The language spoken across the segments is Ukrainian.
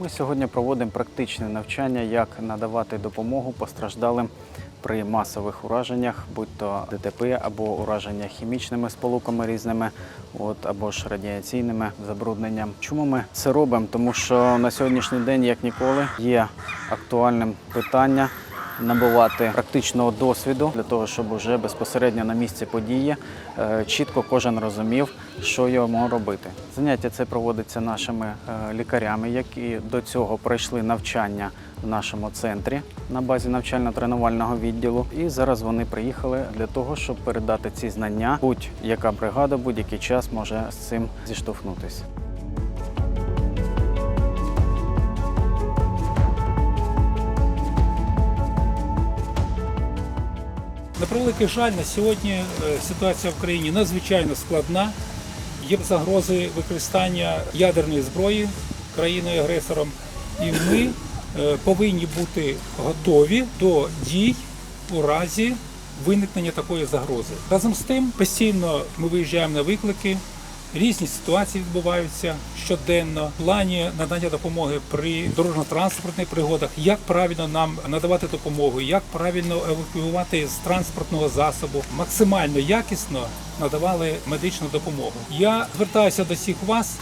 Ми сьогодні проводимо практичне навчання, як надавати допомогу постраждалим при масових ураженнях, будь то ДТП або ураження хімічними сполуками різними, от, або ж радіаційними забрудненням. Чому ми це робимо? Тому що на сьогоднішній день, як ніколи, є актуальним питання набувати практичного досвіду для того, щоб уже безпосередньо на місці події е, чітко кожен розумів, що йому робити. Заняття це проводиться нашими е, лікарями, які до цього пройшли навчання в нашому центрі на базі навчально-тренувального відділу. І зараз вони приїхали для того, щоб передати ці знання. Будь-яка бригада, будь-який час може з цим зіштовхнутися. На превеликий жаль, на сьогодні е, ситуація в країні надзвичайно складна. Є загрози використання ядерної зброї країною-агресором, і ми е, повинні бути готові до дій у разі виникнення такої загрози. Разом з тим, постійно ми виїжджаємо на виклики. Різні ситуації відбуваються щоденно в плані надання допомоги при дорожньо-транспортних пригодах, як правильно нам надавати допомогу, як правильно евакуювати з транспортного засобу, максимально якісно надавали медичну допомогу. Я звертаюся до всіх вас,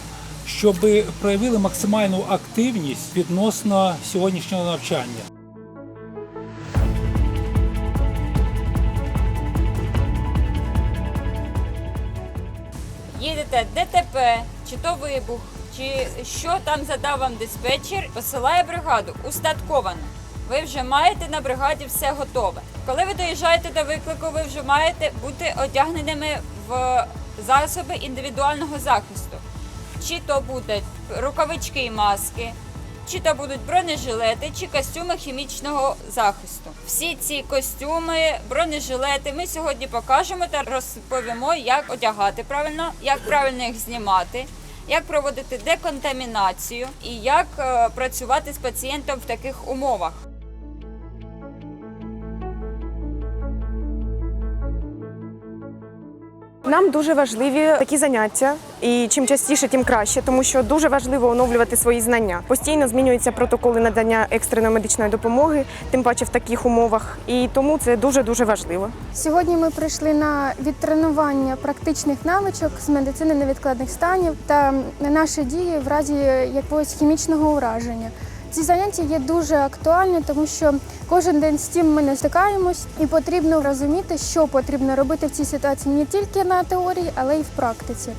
щоб проявили максимальну активність відносно сьогоднішнього навчання. Їдете ДТП, чи то вибух, чи що там задав вам диспетчер, посилає бригаду устатковано. Ви вже маєте на бригаді все готове. Коли ви доїжджаєте до виклику, ви вже маєте бути одягненими в засоби індивідуального захисту. Чи то будуть рукавички і маски, чи то будуть бронежилети, чи костюми хімічного захисту. Всі ці костюми, бронежилети ми сьогодні покажемо та розповімо, як одягати правильно, як правильно їх знімати, як проводити деконтамінацію і як е, працювати з пацієнтом в таких умовах. Нам дуже важливі такі заняття, і чим частіше, тим краще, тому що дуже важливо оновлювати свої знання. Постійно змінюються протоколи надання екстреної медичної допомоги, тим паче в таких умовах, і тому це дуже дуже важливо. Сьогодні ми прийшли на відтренування практичних навичок з медицини невідкладних станів та на наші дії в разі якогось хімічного ураження. Ці заняття є дуже актуальні, тому що кожен день з цим ми не стикаємось, і потрібно розуміти, що потрібно робити в цій ситуації не тільки на теорії, але й в практиці.